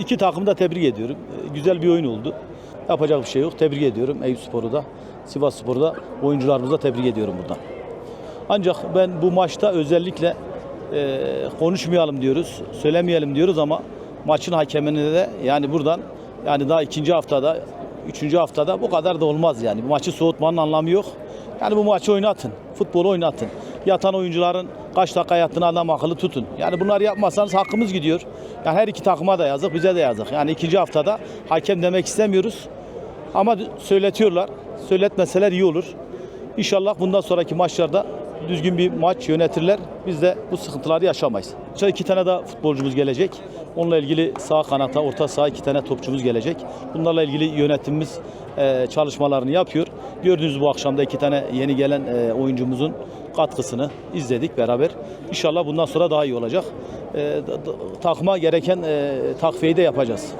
iki takımı da tebrik ediyorum. E, Güzel bir oyun oldu. Yapacak bir şey yok. Tebrik ediyorum Eyüp Spor'u da, Sivas Spor'u da, oyuncularımızı tebrik ediyorum buradan. Ancak ben bu maçta özellikle e, konuşmayalım diyoruz, söylemeyelim diyoruz ama maçın hakemine de yani buradan yani daha ikinci haftada, üçüncü haftada bu kadar da olmaz yani. Bu maçı soğutmanın anlamı yok. Yani bu maçı oynatın, futbolu oynatın. Yatan oyuncuların kaç dakika yattığını adam akıllı tutun. Yani bunları yapmazsanız hakkımız gidiyor. Yani her iki takıma da yazık, bize de yazık. Yani ikinci haftada hakem demek istemiyoruz. Ama söyletiyorlar. Söyletmeseler iyi olur. İnşallah bundan sonraki maçlarda düzgün bir maç yönetirler. Biz de bu sıkıntıları yaşamayız. İşte iki tane daha futbolcumuz gelecek. Onunla ilgili sağ kanata, orta saha iki tane topçumuz gelecek. Bunlarla ilgili yönetimimiz çalışmalarını yapıyor. Gördüğünüz bu akşamda iki tane yeni gelen e, oyuncumuzun katkısını izledik beraber. İnşallah bundan sonra daha iyi olacak. E, takıma gereken e, takviyeyi de yapacağız.